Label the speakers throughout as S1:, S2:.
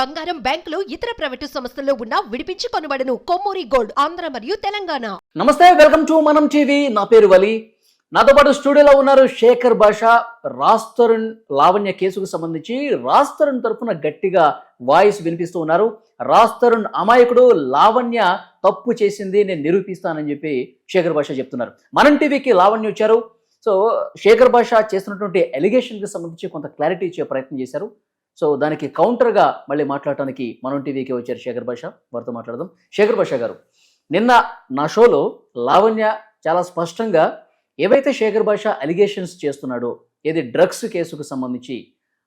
S1: బంగారం బ్యాంకులు ఇతర ప్రైవేటు సంస్థల్లో ఉన్న విడిపించి కొనబడను. కొమ్మూరి గోల్డ్ ఆంధ్ర మరియు తెలంగాణ.
S2: నమస్తే వెల్కమ్ టు మనం టీవీ. నా పేరు వలి. నాతో పాటు స్టూడియోలో ఉన్నారు శేఖర్ భాష రాస్తరుణ్ లావణ్య కేసుకు సంబంధించి రాస్తరుణ్ తరఫున గట్టిగా వాయిస్ వినిపిస్తూ ఉన్నారు. రాస్తరుణ్ అమాయకుడు లావణ్య తప్పు చేసింది నేను నిరూపిస్తానని చెప్పి శేఖర్ భాష చెప్తున్నారు. మనం టీవీకి లావణ్య వచ్చారు. సో శేఖర్ భాష చేస్తున్నటువంటి ఎలిగేషన్కి సంబంధించి కొంత క్లారిటీ ఇచ్చే ప్రయత్నం చేశారు. సో దానికి కౌంటర్గా మళ్ళీ మాట్లాడటానికి మనం టీవీకి వచ్చారు శేఖర్ భాష వారితో మాట్లాడదాం. శేఖర్ భాష గారు నిన్న నా షోలో లావణ్య చాలా స్పష్టంగా ఏవైతే శేఖర్ భాష అలిగేషన్స్ చేస్తున్నాడో ఏది డ్రగ్స్ కేసుకు సంబంధించి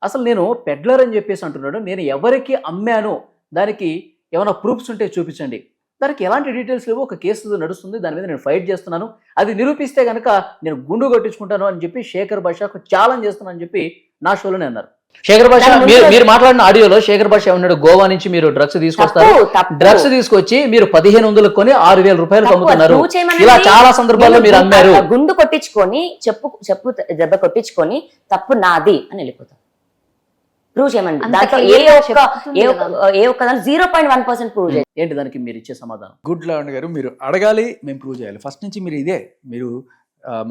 S2: అసలు నేను పెడ్లర్ అని చెప్పేసి అంటున్నాడు నేను ఎవరికి అమ్మాను దానికి ఏమైనా ప్రూఫ్స్ ఉంటే చూపించండి. దానికి ఎలాంటి డీటెయిల్స్ లేవు ఒక కేసు నడుస్తుంది దాని మీద నేను ఫైట్ చేస్తున్నాను. అది నిరూపిస్తే కనుక నేను గుండు కొట్టించుకుంటాను అని చెప్పి శేఖర్ భాషకు ఛాలెంజ్ చేస్తున్నాను అని చెప్పి నా షోలోనే అన్నారు. శేఖర్ భాష మీరు- మాట్లాడిన ఆడియోలో శేఖర్ భాష ఏమన్నాడు? గోవా నుంచి మీరు డ్రగ్స్ తీసుకొస్తారు. డ్రగ్స్ తీసుకొచ్చి మీరు పదిహేను వందలకు కొని ఆరు వేల రూపాయలు అమ్ముతున్నారు. ఇలా చాలా సందర్భాల్లో మీరు అమ్మారు
S3: గుండు కొట్టించుకొని చెప్పు చెప్పు దెబ్బ కొట్టించుకొని తప్పు నాది అని వెళ్ళిపోతాం ప్రూవ్ చేయమండి. దాంట్లో ఏ ఒక్క ఏ ఒక్క దాని zero point one percent prove చేయాలి.
S2: ఏంటి దానికి మీరు ఇచ్చే సమాధానం?
S4: గుడ్ లావణ్ గారు మీరు అడగాలి మేము ప్రూవ్ చేయాలి. ఫస్ట్ నుంచి మీరు ఇదే. మీరు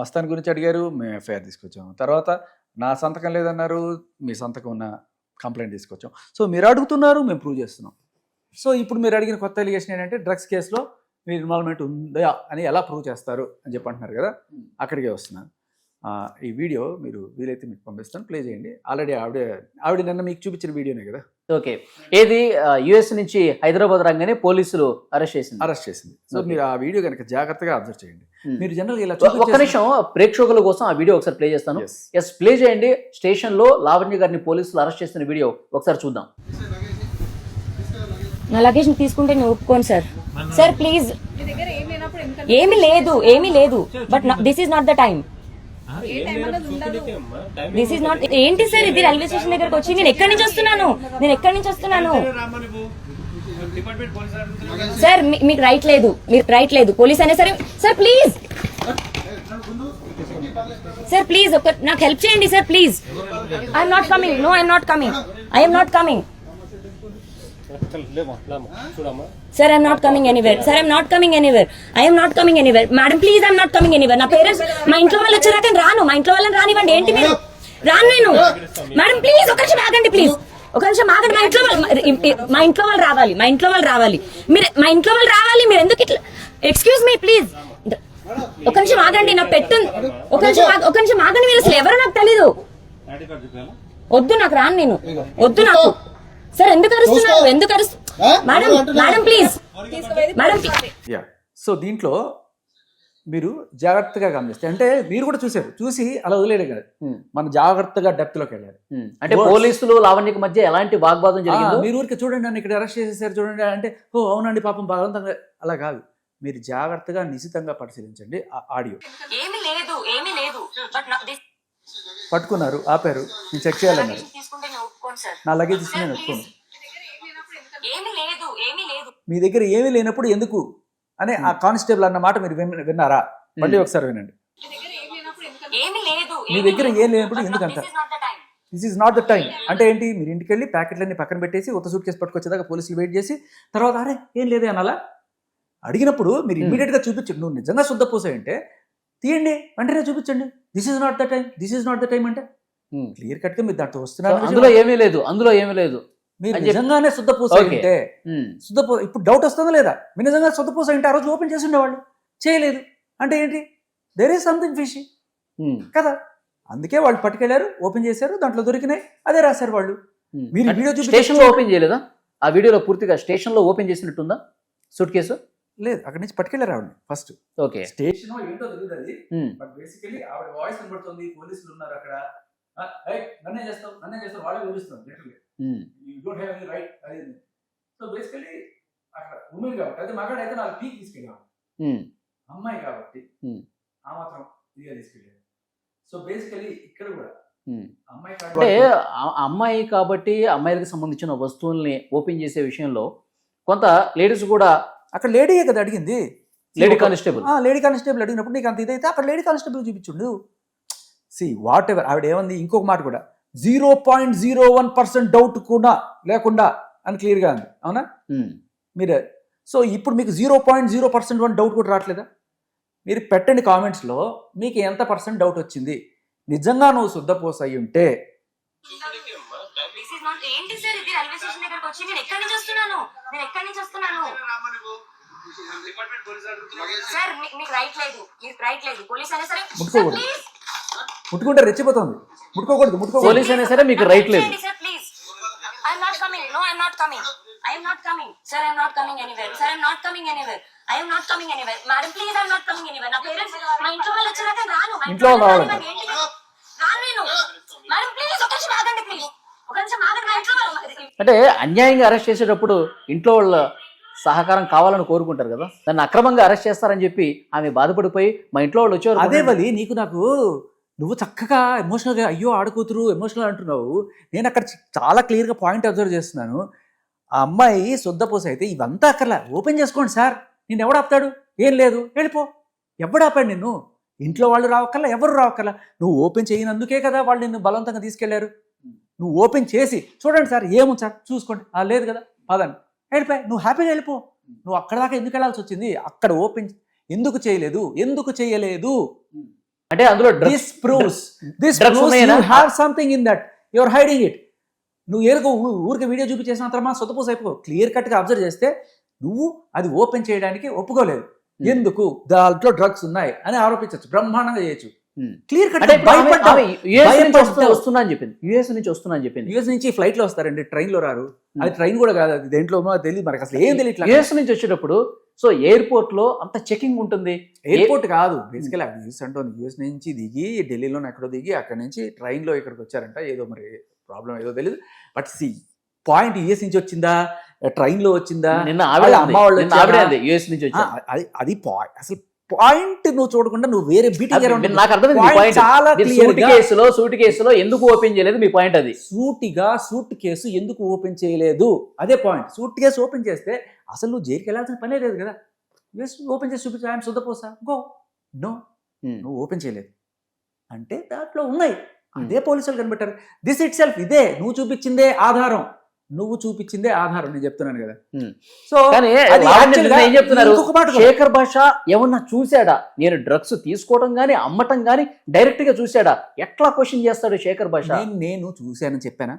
S4: మస్తాన్ గురించి అడిగారు మేము ఎఫ్ఐఆర్ తీసుకొచ్చాము. తర్వాత నా సంతకం లేదన్నారు మీ సంతకం ఉన్న కంప్లైంట్ తీసుకొచ్చాం. సో మీరు అడుగుతున్నారు మేము ప్రూవ్ చేస్తున్నాం. సో ఇప్పుడు మీరు అడిగిన కొత్త ఎలిగేషన్ ఏంటంటే డ్రగ్స్ కేసులో మీ ఇన్వాల్వ్మెంట్ ఉందా అని ఎలా ప్రూవ్ చేస్తారు అని చెప్పి అంటున్నారు కదా? అక్కడికే వస్తున్నాను. ఈ వీడియో మీరు వీలైతే మీకు పంపిస్తాను. ప్లే చేయండి. ఆల్రెడీ ఆవిడ ఆవిడ నిన్న మీకు చూపించిన వీడియోనే కదా?
S2: ఓకే. ఏది? యుఎస్ నుంచి హైదరాబాద్ రాగానే పోలీసులు అరెస్ట్ చేసింది.
S4: అరెస్ట్ చేసింది. సో. మీరు ఆ వీడియో కనుక జాగ్రత్తగా అబ్జర్వ్ చేయండి. మీరు జనరల్గా ఇలా
S2: ఒక్క నిమిషం. ప్రేక్షకుల కోసం ఆ వీడియో ఒకసారి ప్లే చేస్తాను.
S4: Yes.
S2: ఎస్ ప్లే చేయండి. స్టేషన్లో లావణ్య గారిని పోలీసులు అరెస్ట్ చేసిన వీడియో ఒకసారి చూద్దాం.
S3: నా లగేజ్ తీసుకుంటే నేను ఒప్పుకోను సార్ సార్ ప్లీజ్ ఏమీ లేదు ఏమీ లేదు. But this is not the time this is not ఏంటి సార్ ఇది రైల్వే స్టేషన్ దగ్గరకు వచ్చి? నేను ఎక్కడి నుంచి వస్తున్నాను? నేను ఎక్కడి నుంచి వస్తున్నాను? సార్ మీకు రైట్ లేదు. మీకు రైట్ లేదు. పోలీస్ అయినా సరే సార్ ప్లీజ్ సార్ ప్లీజ్ ఒక నాకు హెల్ప్ చేయండి sir please I'm not coming no I'm not coming I'm not coming sir I'm not coming anywhere sir I'm not coming anywhere I'm not coming anywhere madam please I'm not coming anywhere నా parents మా ఇంట్లో వాళ్ళు వచ్చేదాకా నేను రాను. మా ఇంట్లో వాళ్ళని రానివ్వండి. ఏంటి మీరు? రాను నేను. మేడం ప్లీజ్ ఒక నిమిషం ఆగండి ప్లీజ్ ఒక నిమిషం ఆగండి. మా ఇంట్లో వాళ్ళు మా ఇంట్లో వాళ్ళు రావాలి. మా ఇంట్లో వాళ్ళు రావాలి. మీరు మా ఇంట్లో వాళ్ళు రావాలి. మీరు ఎందుకు ఇట్లా? ఎక్స్క్యూజ్ మీ ప్లీజ్ ఒక నిమిషం ఆగండి. నా పెట్టు ఒక నిమిషం ఒక నిమిషం ఆగండి. మీరు అసలు ఎవరో నాకు తెలీదు. వద్దు నాకు రాను నేను. వద్దు నాకు. సార్ ఎందుకు అరుస్తున్నారు? ఎందుకు అరుస్తు madam madam please madam
S4: yeah so దీంట్లో మీరు జాగ్రత్తగా గమనిస్తే అంటే మీరు కూడా చూశారు. చూసి అలా వదిలేడు కదా.
S2: Hmm.
S4: మన జాగ్రత్తగా డెప్త్లోకి వెళ్ళాలి.
S2: ఉమ్, అంటే. పోలీసులు లావణ్యకి మధ్య ఎలాంటి వాగ్వాదం జరిగిందో
S4: మీరు ఊరికి చూడండి నన్ను ఇక్కడ అరెస్ట్ చేసేసారు చూడండి అంటే ఓ అవునండి పాపం బలవంతంగా అలా కాదు. మీరు జాగ్రత్తగా నిశితంగా పరిశీలించండి ఆ ఆడియో.
S3: ఏమీ లేదు ఏమీ లేదు. బట్
S4: పట్టుకున్నారు ఆపారు. నేను చెక్ చేయాలన్నారు.
S3: తీసుకుంటే నేను ఒప్పుకోను సార్.
S4: నా లగేజ్ తీసుకుని నేను ఒప్పుకోను
S3: ఏమీ లేదు ఏమీ లేదు.
S4: మీ దగ్గర ఏమీ లేనప్పుడు ఎందుకు? అని ఆ కానిస్టేబుల్ అన్న మాట మీరు విన్న- విన్నారా? మళ్ళీ ఒకసారి వినండి.
S3: ఏమీ లేదు
S4: మీ దగ్గర ఏం లేనప్పుడు ఎందుకంత? This is not the time అంటే ఏంటి? మీరు ఇంటికి వెళ్ళి ప్యాకెట్లన్నీ పక్కన పెట్టేసి ఉత్త సూట్ కేసు పట్టుకొచ్చేదాకా పోలీసులు వెయిట్ చేసి తర్వాత అరే ఏం లేదే అనాలా? అడిగినప్పుడు మీరు
S2: Hmm.
S4: ఇమీడియట్గా చూపించండి నువ్వు నిజంగా శుద్ధ పూసాయంటే తీయండి వెంటనే చూపించండి. This is not the time this is not the time అంటే. క్లియర్ కట్గా మీరు దాంట్లో వస్తున్నారు.
S2: అందులో ఏమీ లేదు అందులో ఏమీ లేదు.
S4: మీరు నిజంగానే శుద్ధ పూస
S2: Okay.
S4: అంటే
S2: ఉమ్,
S4: శుద్ధ పూ ఇప్పుడు డౌట్ వస్తుందా లేదా? మీరు నిజంగా శుద్ధ పూస అంటే ఆ రోజు ఓపెన్ చేసి ఉండేవాళ్ళు. చేయలేదు. అంటే ఏంటి? దేర్ ఈస్ సంథింగ్ ఫిష్ కదా? అందుకే వాళ్ళు పట్టుకెళ్ళారు ఓపెన్ చేశారు దాంట్లో దొరికినాయి అదే రాశారు వాళ్ళు.
S2: ఉమ్.
S4: మీరు వీడియో
S2: స్టేషన్లో ఓపెన్ చేయలేదా? ఆ వీడియోలో పూర్తిగా స్టేషన్లో ఓపెన్ చేసినట్టుందా? సూట్ కేసు
S4: లేదు అక్కడి నుంచి పట్టుకెళ్ళారు ఆవిడ ఫస్ట్
S2: ఓకే.
S4: స్టేషన్ ఏంటో తెలియదు అది బట్ బేసికలీ ఆవిడ వాయిస్ కనబడుతుంది పోలీసులు ఉన్నారు అక్కడ. ఆ, "ఏయ్, నన్నే చేస్తావు? నన్నే చేస్తావు? వాళ్ళే వివరిస్తారు literally
S2: um,
S4: you don't have any right అది సో బేసికలీ అక్కడ ఉమెన్ కాబట్టి అయితే మగాడైతే నాకు పీక్ తీసుకెళ్ళాం.
S2: ఉమ్,
S4: అమ్మాయి కాబట్టి. ఆ మాత్రం ఇదిగా తీసుకెళ్ళారు. సో బేసికలీ ఇక్కడ కూడా
S2: అంటే అమ్మాయి కాబట్టి అమ్మాయిలకు సంబంధించిన వస్తువుల్ని ఓపెన్ చేసే విషయంలో కొంత లేడీస్ కూడా
S4: అక్కడ లేడీయే కదా అడిగింది.
S2: Lady constable.
S4: ఆ లేడీ కానిస్టేబుల్ అడిగినప్పుడు నీకు అంత ఇదైతే అక్కడ లేడీ కానిస్టేబుల్ చూపించుండు. సి వాట్ ఎవర్ ఆవిడ ఏమంది? ఇంకొక మాట కూడా. Zero point zero one percent doubt కూడా లేకుండా అని క్లియర్గా ఉంది అవునా. మీరు సో ఇప్పుడు మీకు zero point zero percent one doubt కూడా రావట్లేదా? మీరు పెట్టండి కామెంట్స్లో మీకు ఎంత పర్సెంట్ డౌట్ వచ్చింది. నిజంగా నువ్వు శుద్ధపోస అయి ఉంటే
S3: ఏంటి సార్ ఇది రైల్వే స్టేషన్ దగ్గరకు వచ్చి? నేను ఎక్కడి నుంచి వస్తున్నాను? నేను ఎక్కడి నుంచి వస్తున్నాను? సార్ మీకు రైట్ లేదు. మీకు రైట్ లేదు. పోలీస్ అయినా సరే. ప్లీజ్
S4: ముట్టుకుంటే రెచ్చిపోతుంది. ముట్టుకోకూడదు ముట్టుకోకూడదు.
S2: పోలీస్ అయినా సరే మీకు రైట్ లేదు.
S3: Sir please I'm not coming no I'm not coming I'm not coming sir I'm not coming anywhere sir I'm not coming anywhere I'm not coming anywhere madam please I'm not coming anywhere నా parents మా ఇంట్లో వాళ్ళు వచ్చాక రాను.
S4: ఇంట్లో?
S3: రాను నేను. Madam please ఒక నిమిషం ఆగండి ప్లీజ్
S2: అంటే అన్యాయంగా అరెస్ట్ చేసేటప్పుడు ఇంట్లో వాళ్ళ సహకారం కావాలని కోరుకుంటారు కదా? దాన్ని అక్రమంగా అరెస్ట్ చేస్తారని చెప్పి ఆమె బాధపడిపోయి మా ఇంట్లో వాళ్ళు వచ్చేవారు
S4: అదే వలి నీకు నాకు నువ్వు చక్కగా ఎమోషనల్గా అయ్యో ఆడకూతురు ఎమోషనల్ అంటున్నావు. నేను అక్కడ చాలా క్లియర్గా పాయింట్ అబ్జర్వ్ చేస్తున్నాను. ఆ అమ్మాయి శుద్ధపోస అయితే ఇవంతా అక్కర్లా. ఓపెన్ చేసుకోండి సార్. నేను ఎవడు ఆపుతాడు? ఏం లేదు. వెళ్ళిపో. ఎవడు ఆపాడు నిన్ను? ఇంట్లో వాళ్ళు రావక్కర్లా ఎవరు రావక్కర్లా? నువ్వు ఓపెన్ చేయనందుకే కదా వాళ్ళు నిన్ను బలవంతంగా తీసుకెళ్ళారు. నువ్వు ఓపెన్ చేసి చూడండి సార్ ఏముంది సార్? చూసుకోండి. ఆ లేదు కదా. పదండి. వెళ్ళిపోయి నువ్వు హ్యాపీగా వెళ్ళిపో. నువ్వు అక్కడ దాకా ఎందుకు వెళ్ళాల్సి వచ్చింది? అక్కడ ఓపెన్ ఎందుకు చేయలేదు? ఎందుకు చేయలేదు?
S2: అంటే అందులో
S4: this proves this
S2: drugs ఉన్నాయనా?
S4: Have something in that you're hiding it నువ్వు ఊ- ఊరికి వీడియో చూపించేసిన తర్వాత సొత్తపూస అయిపో. క్లియర్ కట్గా అబ్జర్వ్ చేస్తే నువ్వు అది ఓపెన్ చేయడానికి ఒప్పుకోలేదు.
S2: Hmm.
S4: ఎందుకు? దాంట్లో డ్రగ్స్ ఉన్నాయి అని ఆరోపించవచ్చు బ్రహ్మాండంగా చేయొచ్చు. క్లియర్ కట్
S2: అంటే నుంచి. వస్తున్నా అని చెప్పింది. యుఎస్ నుంచి వస్తున్నా అని చెప్పింది.
S4: యుఎస్ నుంచి ఫ్లైట్లో వస్తారండి ట్రైన్లో రారు. అది ట్రైన్ కూడా కాదు అది దేంట్లో తెలియదు మనకి. అసలు ఏం తెలియట్లేదు
S2: యుఎస్ నుంచి వచ్చేటప్పుడు సో ఎయిర్పోర్ట్లో అంత చెకింగ్ ఉంటుంది.
S4: ఎయిర్పోర్ట్ కాదు. బేసికల్ యూఎస్ అంటుంది యూఎస్ నుంచి దిగి ఢిల్లీలో ఎక్కడో దిగి అక్కడ నుంచి train లో ఇక్కడికి వచ్చారంట. ఏదో మరి ప్రాబ్లం ఏదో తెలియదు బట్ సి పాయింట్ యుఎస్ నుంచి వచ్చిందా? ట్రైన్లో వచ్చిందా?
S2: నిన్న ఆవిడ.
S4: అమ్మ వాళ్ళు
S2: యుఎస్ నుంచి
S4: ఆ,
S2: వచ్చారు.
S4: అది అది పాయింట్ అసలు పాయింట్ నువ్వు చూడకుండా నువ్వు వేరే బీటింగ్
S2: నాకు అర్థమైంది పాయింట్
S4: చాలా
S2: కేసులో సూట్ కేసులో ఎందుకు ఓపెన్ చేయలేదు మీ పాయింట్ అది?
S4: సూటిగా సూట్ కేసు ఎందుకు ఓపెన్ చేయలేదు? అదే పాయింట్ సూట్ కేసు ఓపెన్ చేస్తే అసలు నువ్వు జైలుకి వెళ్ళాల్సిన పనే లేదు కదా. జస్ట్ ఓపెన్ చేసి చూపించు. ఆయన శుద్ధపోసా గో నో నువ్వు ఓపెన్ చేయలేదు. అంటే దాంట్లో ఉన్నాయి. అదే పోలీసులు కనిపెట్టారు. దిస్ ఇట్ సెల్ఫ్ ఇదే. నువ్వు చూపించిందే ఆధారం. నువ్వు చూపించిందే ఆధారం నేను చెప్తున్నాను కదా. సో
S2: కానీ చెప్తున్నారు. శేఖర్ భాష ఏమన్నా చూశాడా? నేను డ్రగ్స్ తీసుకోవడం గానీ అమ్మటం గానీ డైరెక్ట్గా చూశాడా? ఎట్లా క్వశ్చన్ చేస్తాడు శేఖర్ భాష
S4: నేను నేను చూశానని చెప్పానా?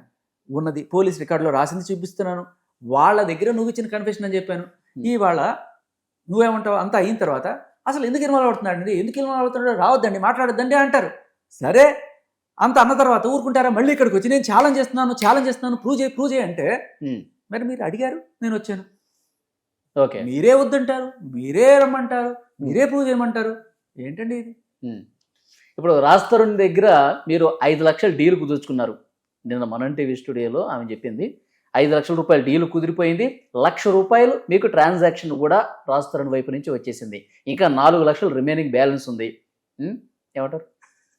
S4: ఉన్నది పోలీస్ రికార్డులో రాసింది చూపిస్తున్నాను. వాళ్ళ దగ్గర నువ్వు ఇచ్చిన కన్ఫెషన్ అని చెప్పాను. ఇవాళ నువ్వేమంటావు? అంతా అయిన తర్వాత అసలు ఎందుకు ఇన్వాల్వ్ అవుతున్నాడండి? ఎందుకు ఇన్వాల్వ్ అవుతున్నాడు రావద్దండి మాట్లాడొద్దండి అంటారు. సరే అంత అన్న తర్వాత ఊరుకుంటారా? మళ్ళీ ఇక్కడికి వచ్చి నేను ఛాలెంజ్ చేస్తున్నాను ఛాలెంజ్ చేస్తున్నాను ప్రూవ్ చేయి ప్రూవ్ చేయి అంటే. మరి మీరు అడిగారు నేను వచ్చాను.
S2: ఓకే.
S4: మీరే వద్దంటారు మీరే రమ్మంటారు మీరే ప్రూవ్ చేయమంటారు ఏంటండి ఇది?
S2: ఇప్పుడు రాజ్ తరుణ్ దగ్గర మీరు ఐదు లక్షల డీల్ కుదుర్చుకున్నారు. నిన్న మనం టీవీ స్టూడియోలో ఆమె చెప్పింది ఐదు లక్షల రూపాయల డీల్ కుదిరిపోయింది లక్ష రూపాయలు మీకు ట్రాన్సాక్షన్ కూడా రాజ్ తరుణ్ వైపు నుంచి వచ్చేసింది. ఇంకా నాలుగు లక్షలు రిమైనింగ్ బ్యాలెన్స్ ఉంది? ఏమంటారు?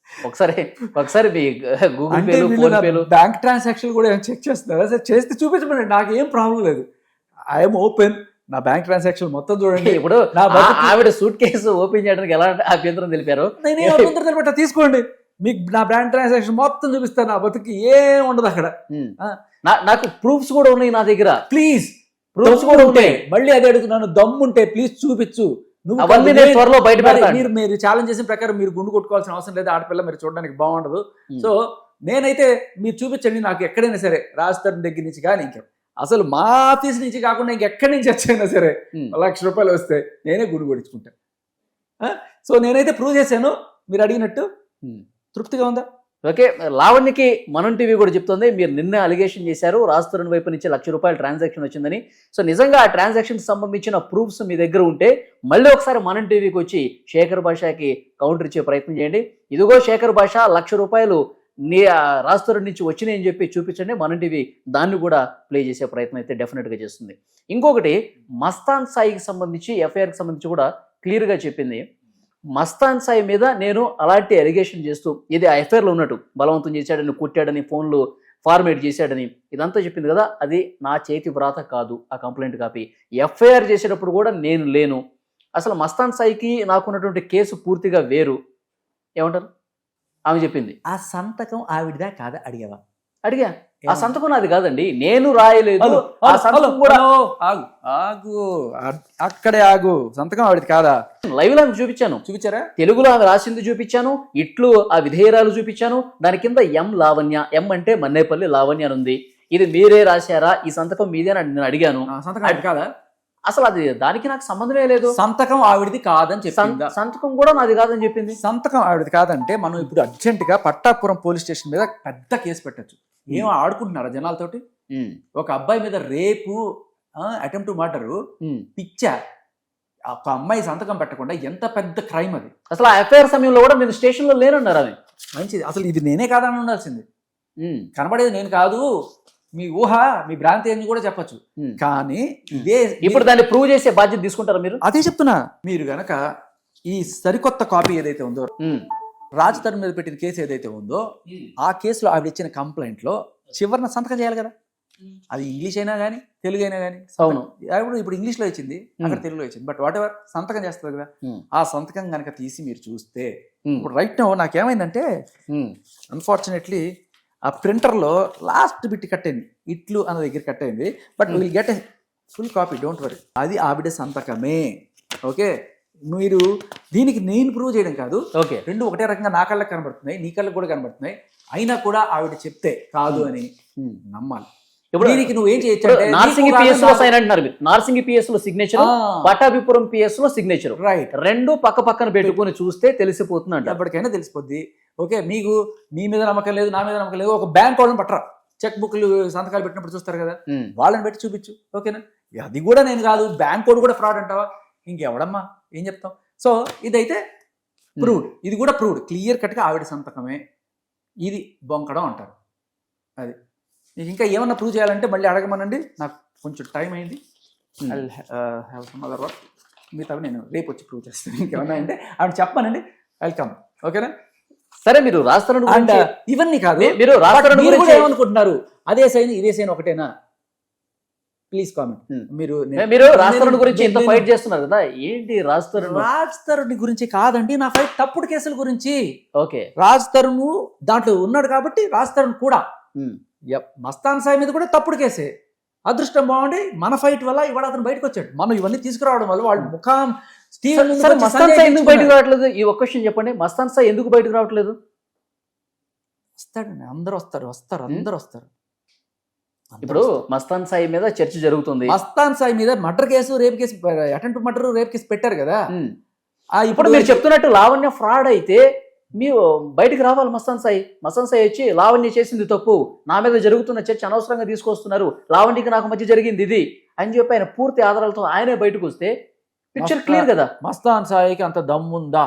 S2: ఒకసారి ఒకసారి మీ గూగుల్ పేలు ఫోన్ పేలు
S4: బ్యాంక్ ట్రాన్సాక్షన్ కూడా ఏమైనా చెక్ చేస్తున్నారా? సార్ చేస్తే చూపించమని నాకు ఏం ప్రాబ్లం లేదు. ఐఎమ్ ఓపెన్ నా బ్యాంక్ ట్రాన్సాక్షన్ మొత్తం చూడండి.
S2: ఇప్పుడు
S4: నా
S2: ఆవిడ సూట్ కేసు ఓపెన్ చేయడానికి ఎలా అభ్యంతరం తెలిపారు?
S4: నేనే అభ్యంతరం తెలిపట తీసుకోండి. మీకు నా బ్యాంక్ ట్రాన్సాక్షన్ మొత్తం చూపిస్తాను. నా బతుకు ఏం ఉండదు అక్కడ.
S2: నాకు ప్రూఫ్స్ కూడా ఉన్నాయి నా దగ్గర.
S4: ప్లీజ్.
S2: ప్రూఫ్స్ కూడా
S4: ఉంటే
S2: ఉంటాయి
S4: మళ్ళీ అదే అడుగుతున్నాను. దమ్ముంటే ప్లీజ్ చూపించు.
S2: అవన్నీ
S4: కాదు,
S2: నేను
S4: నేను-
S2: త్వరలో బయట
S4: మరి ఛాలెంజ్ చేసిన ప్రకారం మీరు గుండు కొట్టుకోవాల్సిన అవసరం లేదు ఆడపిల్ల మీరు చూడడానికి బాగుండదు. సో నేనైతే మీరు చూపించండి నాకు ఎక్కడైనా సరే రాజధాని దగ్గర నుంచి కానీ ఇంకా అసలు మా ఆఫీస్ నుంచి కాకుండా ఇంకెక్కడి నుంచి వచ్చైనా సరే. లక్ష రూపాయలు వస్తే నేనే గుండు కొట్టించుకుంటాను ఆ? సో నేనైతే ప్రూవ్ చేశాను మీరు అడిగినట్టు. తృప్తిగా ఉందా
S2: ఓకే లావణ్యకి మనం టీవీ కూడా చెప్తుంది. మీరు నిన్న అలిగేషన్ చేశారు. రాజ్ వైపు నుంచి లక్ష రూపాయల ట్రాన్సాక్షన్ వచ్చిందని. సో నిజంగా ఆ ట్రాన్సాక్షన్ సంబంధించిన ప్రూఫ్స్ మీ దగ్గర ఉంటే మళ్ళీ ఒకసారి మనం టీవీకి వచ్చి శేఖర్ భాషకి కౌంటర్ ఇచ్చే ప్రయత్నం చేయండి. ఇదిగో శేఖర్ భాష లక్ష రూపాయలు నీ ఆ, నుంచి వచ్చినాయని చెప్పి చూపించండి. మనం టీవీ దాన్ని కూడా ప్లే చేసే ప్రయత్నం అయితే డెఫినెట్గా చేస్తుంది. ఇంకొకటి మస్తాన్ సాయికి సంబంధించి ఎఫ్ఐఆర్కి సంబంధించి కూడా క్లియర్గా చెప్పింది. మస్తాన్ సాయి మీద నేను అలాంటి అలిగేషన్ చేస్తూ ఇది ఎఫ్ఐఆర్లో ఉన్నట్టు బలవంతం చేశాడని కొట్టాడని ఫోన్లు ఫార్మేట్ చేశాడని ఇదంతా చెప్పింది కదా అది నా చేతి వ్రాత కాదు ఆ కంప్లైంట్ కాపీ. ఎఫ్ఐఆర్ చేసేటప్పుడు కూడా నేను లేను. అసలు మస్తాన్ సాయికి నాకున్నటువంటి కేసు పూర్తిగా వేరు. ఏమంటారు? ఆమె చెప్పింది.
S4: ఆ సంతకం ఆవిడదా కాదా అడిగావా?
S2: అడిగా ఆ సంతకం నాది కాదండి నేను రాయలేదు ఆ సంతకం కూడా
S4: ఆగు ఆగు అక్కడే ఆగు సంతకం ఆవిడది కాదా?
S2: లైవ్లో చూపించాను.
S4: చూపించారా?
S2: తెలుగులో ఆమె రాసింది చూపించాను ఇట్లు ఆ విధేయరాలు చూపించాను దాని కింద ఎం లావణ్య ఎం అంటే మన్నేపల్లి లావణ్య అని ఉంది. ఇది మీరే రాశారా? ఈ సంతకం మీదే అని నేను అడిగాను.
S4: ఆ, సంతకం కాదా?
S2: అసలు అది దానికి నాకు సంబంధమే లేదు.
S4: సంతకం ఆవిడది కాదని చెప్పిందా?
S2: సంతకం కూడా నాది కాదని చెప్పింది.
S4: సంతకం ఆవిడది కాదంటే మనం ఇప్పుడు అర్జెంట్గా పట్టాపురం పోలీస్ స్టేషన్ మీద పెద్ద కేసు పెట్టచ్చు. ఏం ఆడుకుంటున్నారా జనాలతోటి? ఒక అబ్బాయి మీద రేపు అటెంప్ట్ మర్డరు
S2: ఉమ్.
S4: పిచ్చ. ఒక అమ్మాయి సంతకం పెట్టకుండా ఎంత పెద్ద క్రైమ్ అది?
S2: అసలు ఆ ఎఫ్ఐఆర్ సమయంలో కూడా నేను స్టేషన్లో లేనన్నారు ఆమె?
S4: మంచిది. అసలు ఇది నేనే కాదని ఉండాల్సింది. కనబడేది నేను కాదు. మీ ఊహ మీ భ్రాంతి అని కూడా చెప్పొచ్చు. కానీ ఇదే
S2: ఇప్పుడు దాన్ని ప్రూవ్ చేసే బాధ్యత తీసుకుంటారా మీరు?
S4: అదే చెప్తున్నా. మీరు గనక ఈ సరికొత్త కాపీ ఏదైతే ఉందో
S2: ఉమ్,
S4: రాజ్ తరుణ్ మీద పెట్టిన కేసు ఏదైతే ఉందో ఆ కేసులో ఆవిడ ఇచ్చిన కంప్లైంట్లో చివరిన సంతకం చేయాలి కదా. అది ఇంగ్లీష్ అయినా కానీ తెలుగు అయినా కానీ
S2: అవును.
S4: ఇప్పుడు ఇప్పుడు ఇంగ్లీష్లో ఇచ్చింది అక్కడ తెలుగులో ఇచ్చింది. బట్ వాట్ ఎవర్ సంతకం చేస్తుంది కదా. ఆ సంతకం కనుక తీసి మీరు చూస్తే ఇప్పుడు రైట్ నో నాకేమైందంటే అన్ఫార్చునేట్లీ ఆ ప్రింటర్లో లాస్ట్ బిట్ కట్ అయింది ఇట్లు అన్న దగ్గర కట్ అయింది but will get a full copy don't worry అది ఆవిడ సంతకమే. ఓకే మీరు దీనికి నేను ప్రూవ్ చేయడం కాదు.
S2: ఓకే.
S4: రెండు ఒకటే రకంగా నా కళ్ళకి కనబడుతున్నాయి నీ కళ్ళకి కూడా కనబడుతున్నాయి. అయినా కూడా ఆవిడ చెప్తే కాదు అని
S2: ఉమ్.
S4: నమ్మాలి.
S2: ఇప్పుడు
S4: దీనికి నువ్వు ఏం చేయొచ్చు
S2: నార్సింగి పిఎస్లో సైన్ అంటున్నారు మీరు. నార్సింగి పిఎస్లో సిగ్నేచర్ పటాభిపురం పిఎస్లో సిగ్నేచర్
S4: రైట్
S2: రెండు పక్క పక్కన పెట్టుకొని చూస్తే తెలిసిపోతుంది అంట
S4: ఎప్పటికైనా తెలిసిపోద్ది. ఓకే మీకు మీ మీద నమ్మకం లేదు నా మీద నమ్మకం లేదు ఒక బ్యాంక్ వాళ్ళని పట్టరా? చెక్ బుక్లు సంతకాలు పెట్టినప్పుడు చూస్తారు కదా.
S2: ఉమ్,
S4: వాళ్ళని పెట్టి చూపించు. ఓకేనా? అది కూడా నేను కాదు. బ్యాంక్ కోడ్ కూడా ఫ్రాడ్ అంటావా? ఇంకెవడమ్మా? ఏం చెప్తాం సో ఇదైతే ప్రూవ్డ్. ఇది కూడా ప్రూవ్డ్. క్లియర్ కట్గా ఆవిడ సంతకమే. ఇది బొంకడం అంటారు. అది. నీకు ఇంకా ఏమన్నా ప్రూవ్ చేయాలంటే మళ్ళీ అడగమనండి. నాకు కొంచెం టైం అయింది. హ్యావ్ సమ్ అదర్ వర్క్ మిగతా నేను రేపు వచ్చి ప్రూవ్ చేస్తాను. ఇంకేమన్నా అంటే ఆవిడ చెప్పమనండి. వెల్కమ్ ఓకేనా?
S2: సరే మీరు రాస్తారని
S4: ఇవన్నీ కాదు.
S2: మీరు రాస్తారని
S4: ఏమనుకుంటున్నారు? అదే సైన్ ఇదే సైన్ ఒకటేనా? Please comment. మీరు
S2: మీరు రాస్తారని గురించి ఇంత
S4: నేను-
S2: ఫైట్ చేస్తున్నారు కదా? ఏంటి రాస్తారని
S4: రాజ్ తరుణ్ గురించి కాదండి నా ఫైట్ తప్పుడు కేసుల గురించి.
S2: ఓకే.
S4: రాజ్ తరుణ్ దాంట్లో ఉన్నాడు కాబట్టి రాజ్ తరుణ్ కూడా మస్తాన్ సాయి మీద కూడా తప్పుడు కేసే. అదృష్టం బాగుండి మన ఫైట్ వల్ల ఇవాళ అతను బయటకు వచ్చాడు. మనం ఇవన్నీ తీసుకురావడం వల్ల వాళ్ళు ముఖం
S2: మస్తాన్ సాయి ఎందుకు బయటకు. రావట్లేదు? ఈ ఒక్క క్వశ్చన్ చెప్పండి. మస్తాన్ సాయి ఎందుకు బయటకు రావట్లేదు?
S4: వస్తాడండి అందరూ వస్తారు వస్తారు? అందరూ వస్తారు.
S2: ఇప్పుడు. మస్తాన్ సాయి మీద చర్చ జరుగుతుంది.
S4: మస్తాన్ సాయి మీద murder case rape case attempt murder rape case పెట్టారు కదా.
S2: ఇప్పుడు మీరు చెప్తున్నట్టు లావణ్య ఫ్రాడ్ అయితే మీరు బయటికి రావాలి మస్తాన్ సాయి. మస్తాన్ సాయి వచ్చి లావణ్య చేసింది తప్పు. నా మీద జరుగుతున్న చర్చ అనవసరంగా తీసుకొస్తున్నారు. లావణ్యకి నాకు మధ్య జరిగింది ఇది. అని చెప్పి ఆయన పూర్తి ఆధారాలతో ఆయనే బయటకు వస్తే పిక్చర్ క్లియర్ కదా.
S4: మస్తాన్ సాయికి అంత దమ్ముందా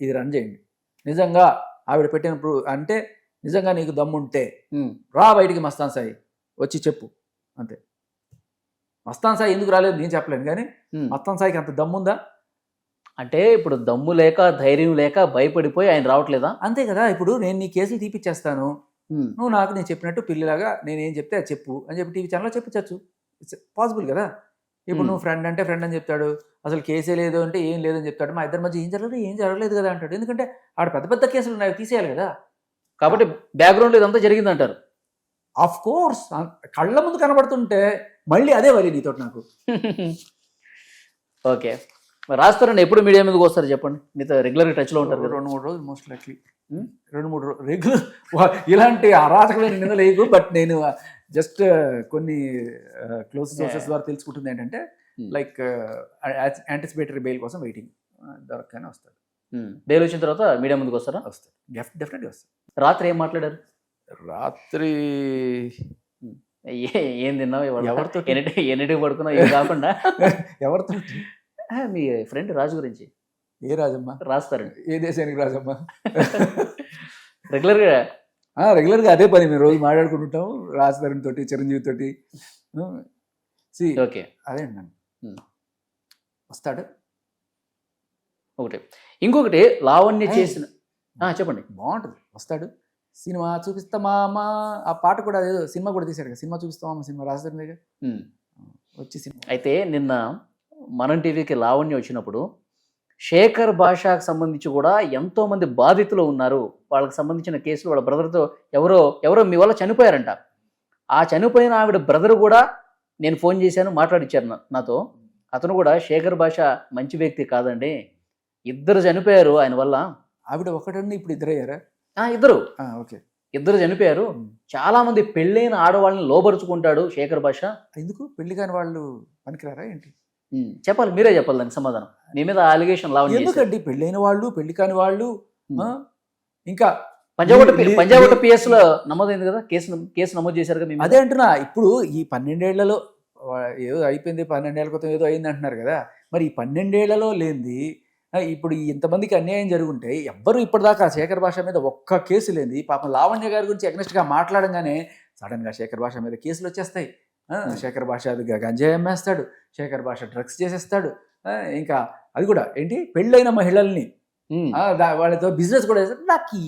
S4: ఇది రన్ చేయండి. నిజంగా ఆవిడ పెట్టిన ప్రూ అంటే నిజంగా నీకు దమ్ముంటే రా బయటికి మస్తాన్ సాయి. వచ్చి చెప్పు. అంతే. మస్తాన్ సాయి ఎందుకు రాలేదు? నేను చెప్పలేను. కానీ. మస్తాన్ సాయికి అంత దమ్ముందా
S2: అంటే ఇప్పుడు దమ్ము లేక ధైర్యం లేక భయపడిపోయి ఆయన రావట్లేదా?
S4: అంతే కదా. ఇప్పుడు నేను నీ కేసులు తీపిచ్చేస్తాను. నువ్వు నాకు నేను చెప్పినట్టు పిల్లిలాగా నేను ఏం చెప్తే అది చెప్పు అని చెప్పి టీవీ ఛానల్లో చెప్పించచ్చు ఇట్స్ పాసిబుల్ కదా. ఇప్పుడు. నువ్వు ఫ్రెండ్ అంటే ఫ్రెండ్ అని చెప్తాడు. అసలు కేసే లేదు అంటే ఏం లేదని చెప్తాడు. మా ఇద్దరి మధ్య ఏం జరగలేదు ఏం జరగలేదు కదా అంటాడు. ఎందుకంటే ఆడ పెద్ద పెద్ద కేసులు ఉన్నాయి తీసేయాలి కదా.
S2: కాబట్టి బ్యాక్గ్రౌండ్ ఇదంతా జరిగింది అంటారు
S4: ఆఫ్ కోర్స్ కళ్ళ ముందు కనబడుతుంటే మళ్ళీ అదే వరి నీతో నాకు.
S2: ఓకే మరి రాస్తారని ఎప్పుడు మీడియా మీదకి వస్తారు చెప్పండి? మీతో రెగ్యులర్ టచ్లో ఉంటారు కదా.
S4: రెండు మూడు రోజులు మోస్ట్ లైక్లీ
S2: Hmm?
S4: రెండు మూడు రోజులు రెగ్యులర్ ఇలాంటి అరాచకమైన నింద లేదు బట్ నేను జస్ట్ కొన్ని క్లోజ్ సోర్సెస్ ద్వారా తెలుసుకుంటుంది ఏంటంటే
S2: Hmm.
S4: లైక్ యాంటిసిపేటరీ బెయిల్ కోసం వెయిటింగ్ దొరకగానే వస్తాడు.
S2: బెయిల్ వచ్చిన తర్వాత మీడియా ముందుకు వస్తారా?
S4: వస్తాడు. డెఫినెట్గా వస్తాడు.
S2: రాత్రి ఏం మాట్లాడారు?
S4: రాత్రి
S2: ఏ- ఏం తిన్నావు? ఎన్నిటి ఎన్నిటికి పడుకున్నావు? ఇది కాకుండా?
S4: ఎవరితో?
S2: మీ ఫ్రెండ్ రాజు గురించి.
S4: ఏ రాజమ్మ?
S2: రాస్తారండి
S4: ఏ దేశానికి రాజమ్మ?
S2: రెగ్యులర్గా?
S4: ఆ, రెగ్యులర్గా అదే పని మేము రోజు మాట్లాడుకుంటుంటాం రాజధాని తోటి చిరంజీవి తోటి. See
S2: okay.
S4: అదే అండి. వస్తాడు.
S2: ఒకటి. ఇంకొకటి లావణ్య. చేసిన చెప్పండి.
S4: బాగుంటుంది. వస్తాడు. సినిమా చూపిస్తామా ఆ పాట కూడా అదేదో సినిమా కూడా తీశాడు కదా సినిమా చూపిస్తామా సినిమా రాజధాని దగ్గర. వచ్చి సినిమా.
S2: అయితే నిన్న మనం టీవీకి లావణ్య వచ్చినప్పుడు శేఖర్ భాషకు సంబంధించి కూడా ఎంతో మంది బాధితులు ఉన్నారు. వాళ్ళకి సంబంధించిన కేసులు వాళ్ళ బ్రదర్తో ఎవరో ఎవరో మీ వల్ల చనిపోయారంట. ఆ చనిపోయిన ఆవిడ బ్రదర్ కూడా నేను ఫోన్ చేశాను మాట్లాడిచ్చారు నాతో. అతను కూడా శేఖర్ భాష మంచి వ్యక్తి కాదండి. ఇద్దరు చనిపోయారు ఆయన వల్ల.
S4: ఆవిడ ఒకటండి ఇప్పుడు ఇద్దరయ్యారా?
S2: ఇద్దరు.
S4: ఆ, ఓకే.
S2: ఇద్దరు చనిపోయారు. చాలా మంది పెళ్ళైన ఆడవాళ్ళని లోబరుచుకుంటాడు శేఖర్ భాష
S4: ఎందుకు? పెళ్ళి కాని వాళ్ళు పనికిరారా ఏంటి?
S2: చెప్పాలి మీరే చెప్పాలి దానికి సమాధానం. మీ మీద అలిగేషన్ లావణ్య.
S4: ఎందుకండి? పెళ్ళైన వాళ్ళు పెళ్ళి కాని వాళ్ళు ఆ, ఇంకా
S2: పంజాగుట్ట పి-
S4: లే-
S2: పంజాగుట్ట
S4: లే-
S2: పిఎస్లో నమోదైంది కదా? కేసు కేసు నమోదు చేశారు కదా మీ మీద?
S4: అదే అంటున్నా ఇప్పుడు ఈ పన్నెండేళ్ళలో వా- ఏదో అయిపోయింది పన్నెండేళ్ళ క్రితం ఏదో అయింది అంటున్నారు కదా? మరి ఈ పన్నెండేళ్ళలో లేనిది ఇప్పుడు ఇంతమందికి అన్యాయం జరుగుంటే ఎవ్వరు ఇప్పటిదాకా శేఖర్ భాష మీద ఒక్క కేసు లేనిది పాపం లావణ్య గారి గురించి ఎగ్నెస్ట్గా మాట్లాడంగానే సడన్గా శేఖర్ భాష మీద కేసులు వచ్చేస్తాయి. శేఖర్ భాష గంజాయి అమ్మేస్తాడు శేఖర్ భాష డ్రగ్స్ చేసేస్తాడు. ఇంకా అది కూడా ఏంటి? పెళ్ళైన మహిళల్ని. వాళ్ళతో బిజినెస్ కూడా చేస్తారు నాకు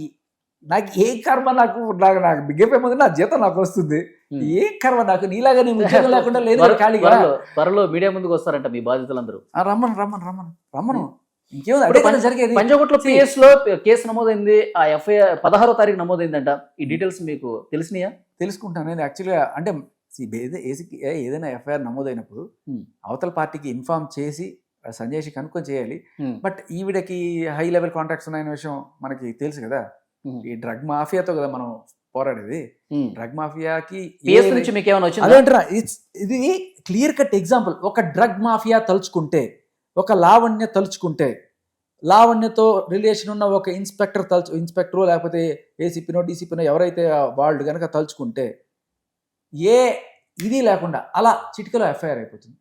S4: నాకు ఏ కర్మ నాకు నాకు నాకు బిగ్గపే ముందు నా జీతం నాకు వస్తుంది. ఏ కర్మ నాకు? నీలాగా నేను ఉద్యోగం లేకుండా లేదు ఖాళీగా?
S2: త్వరలో మీడియా ముందుకు వస్తారంట మీ బాధితులందరూ.
S4: రమ్మను రమ్మను రమ్మను రమ్మను.
S2: పంజాగుట్ల పిఎస్లో కేసు నమోదైంది ఆ ఎఫ్ఐఆర్ పదహారో తారీఖు నమోదైందంట. ఈ డీటెయిల్స్ మీకు తెలిసినాయా?
S4: తెలుసుకుంటాను. నేను యాక్చువల్గా అంటే ఏదైనా ఎఫ్ఐఆర్ నమోదైనప్పుడు. అవతల పార్టీకి ఇన్ఫార్మ్ చేసి ఆ, సంజయ్షి కనుక్కొని చేయాలి. బట్ ఈవిడకి హై లెవెల్ కాంటాక్ట్స్ ఉన్నాయన్న విషయం మనకి తెలుసు కదా. ఈ డ్రగ్ మాఫియాతో కదా మనం పోరాడేది. డ్రగ్ మాఫియాకి అదేంటారా ఇది క్లియర్ కట్ ఎగ్జాంపుల్ ఒక డ్రగ్ మాఫియా తలుచుకుంటే ఒక లావణ్య తలుచుకుంటే లావణ్యతో రిలేషన్ ఉన్న ఒక ఇన్స్పెక్టర్ తలుచు ఇన్స్పెక్టరో లేకపోతే ఏసీపీనో డీసీపీనో ఎవరైతే వాళ్ళు కనుక తలుచుకుంటే ఏ ఇది లేకుండా అలా చిటికలో ఎఫ్ఐఆర్ అయిపోతుంది.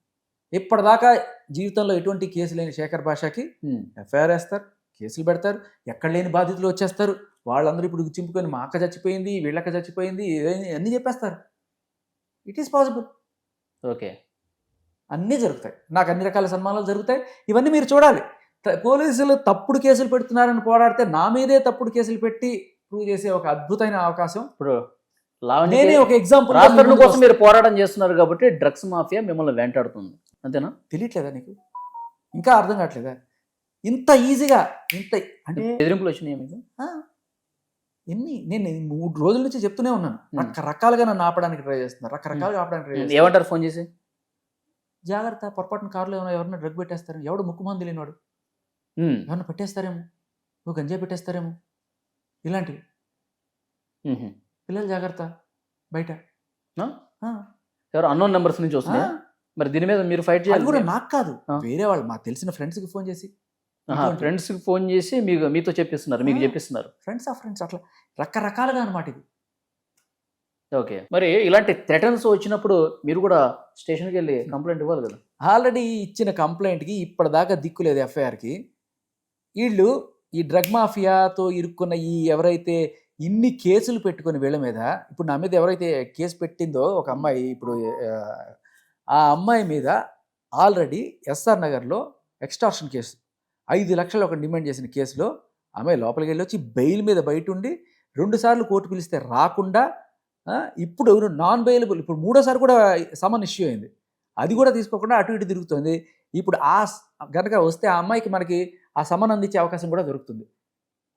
S4: ఇప్పటిదాకా జీవితంలో ఎటువంటి కేసు లేని శేఖర్ భాషకి ఎఫ్ఐఆర్ వేస్తారు కేసులు పెడతారు ఎక్కడ లేని బాధితులు వచ్చేస్తారు. వాళ్ళందరూ ఇప్పుడు చింపుకొని మా అక్క చచ్చిపోయింది వీళ్ళక్క చచ్చిపోయింది అన్నీ చెప్పేస్తారు. It is possible
S2: okay.
S4: అన్నీ జరుగుతాయి. నాకు అన్ని రకాల సన్మానాలు జరుగుతాయి. ఇవన్నీ మీరు చూడాలి. పోలీసులు తప్పుడు కేసులు పెడుతున్నారని పోరాడితే నా మీదే తప్పుడు కేసులు పెట్టి ప్రూవ్ చేసే ఒక అద్భుతమైన అవకాశం.
S2: ఇప్పుడు
S4: నేనే ఒక ఎగ్జాంపుల్
S2: రాష్ట్రం కోసం మీరు పోరాటం చేస్తున్నారు కాబట్టి డ్రగ్స్ మాఫియా మిమ్మల్ని వెంటాడుతుంది. అంతేనా?
S4: తెలియట్లేదా నీకు? ఇంకా అర్థం కావట్లేదా? ఇంత ఈజీగా ఇంత అంటే
S2: బెదిరింపులు వచ్చినాయి మీకు?
S4: ఎన్ని? నేను మూడు రోజుల నుంచి చెప్తూనే ఉన్నాను. రకరకాలుగా నన్ను ఆపడానికి ట్రై చేస్తున్నారు. రకరకాలుగా ఆపడానికి ట్రై
S2: ఏమంటారు ఫోన్ చేసి?
S4: జాగ్రత్త పొరపాటున కారులో ఏమైనా ఎవరైనా డ్రగ్ పెట్టేస్తారు ఎవడు ముక్కు మంది లేనివాడు? ఎవరైనా పెట్టేస్తారేమో? నువ్వు గంజాయి పెట్టేస్తారేమో? ఇలాంటివి. పిల్లలు జాగ్రత్త బయట.
S2: ఎవరు అన్నోన్ నెంబర్స్ నుంచి వస్తున్నాయి? మరి దీని మీద మీరు ఫైట్ చేయాలి.
S4: కూడా నాకు కాదు. వేరే వాళ్ళు మాకు తెలిసిన ఫ్రెండ్స్కి ఫోన్ చేసి. ఇటువంటి-
S2: ఫ్రెండ్స్కి ఫోన్ చేసి మీకు మీతో చెప్పిస్తున్నారు మీకు. చెప్పిస్తున్నారు.
S4: ఫ్రెండ్స్ ఆ ఫ్రెండ్స్ అట్లా రకరకాలుగా అనమాట ఇది.
S2: ఓకే. మరి ఇలాంటి థ్రెటన్స్ వచ్చినప్పుడు మీరు కూడా స్టేషన్కి వెళ్ళి కంప్లైంట్ ఇవ్వాలి కదా?
S4: ఆల్రెడీ ఇచ్చిన కంప్లైంట్కి ఇప్పటిదాకా దిక్కులేదు ఎఫ్ఐఆర్కి. వీళ్ళు ఈ డ్రగ్ మాఫియాతో ఇరుక్కున్న ఈ ఎవరైతే ఇన్ని కేసులు పెట్టుకుని వీళ్ళ మీద ఇప్పుడు నా మీద ఎవరైతే కేసు పెట్టిందో ఒక అమ్మాయి ఇప్పుడు ఆ, అమ్మాయి మీద ఆల్రెడీ ఎస్ఆర్ నగర్లో ఎక్స్టార్షన్ కేసు. ఐదు లక్షలు ఒక డిమాండ్ చేసిన కేసులో ఆమె లోపలికి వెళ్ళి వచ్చి బెయిల్ మీద బయట ఉండి రెండుసార్లు కోర్టు పిలిస్తే రాకుండా ఇప్పుడు నాన్ బెయిలబుల్ ఇప్పుడు మూడోసారి కూడా సమన్ ఇష్యూ అయింది. అది కూడా తీసుకోకుండా అటు ఇటు తిరుగుతుంది. ఇప్పుడు ఆ గనక వస్తే ఆ అమ్మాయికి మనకి ఆ సమన్ అందించే అవకాశం కూడా దొరుకుతుంది.